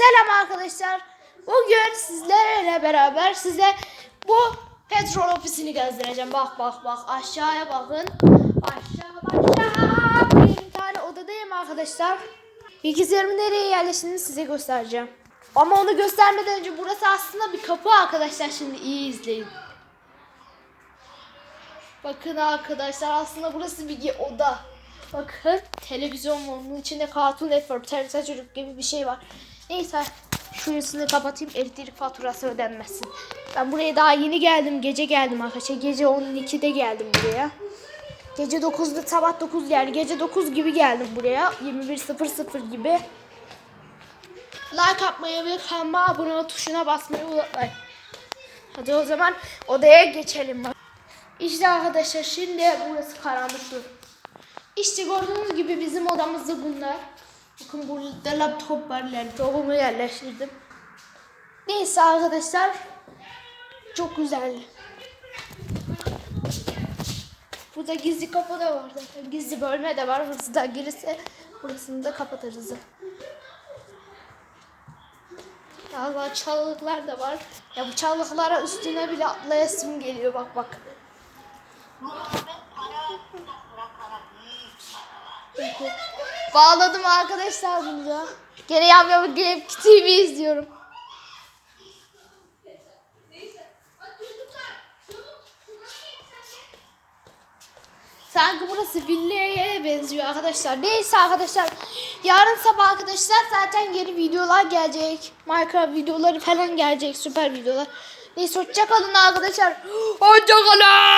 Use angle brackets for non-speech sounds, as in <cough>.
Selam arkadaşlar. Bugün sizlerle beraber size bu petrol ofisini gezdireceğim. Bak bak bak aşağıya bakın. Aşağı aşağı. Bir tane odadayım arkadaşlar. Bilgisayarımı nereye yerleştiğini size göstereceğim. Ama onu göstermeden önce burası aslında bir kapı arkadaşlar. Şimdi iyi izleyin. Bakın arkadaşlar aslında burası bir oda. Bakın televizyon var. İçinde Cartoon Network, TRT Çocuk gibi bir şey var. Neyse şurasını kapatayım elektrik faturası ödenmesin. Ben buraya daha yeni geldim. Gece geldim arkadaşlar. Gece 12'de geldim buraya. Gece 9'da sabah 9 yani gece 9 gibi geldim buraya. 21.00 gibi. Like atmayı ve kanalıma abone tuşuna basmayı unutmayın. Hadi o zaman odaya geçelim. İşte arkadaşlar şimdi burası karanlıklı. İşte gördüğünüz gibi bizim odamızda bunlar. Bakın burada laptop var. Laptopumu yerleştirdim. Neyse arkadaşlar. Çok güzel. Burada gizli kapı da var zaten. Gizli bölme de var. Hırsızlar gelirse burasını da kapatırız. Galiba çalılıklar da var. Ya bu çalılıklara üstüne bile atlayasım geliyor bak bak. Bağladım arkadaşlar bunu da. Gene yam yam Game TV izliyorum. Sanki burası villaya benziyor arkadaşlar. Neyse arkadaşlar. Yarın sabah arkadaşlar zaten yeni videolar gelecek. Minecraft videoları falan gelecek. Süper videolar. Neyse hoşçakalın arkadaşlar. <gasps> Hoşçakalın.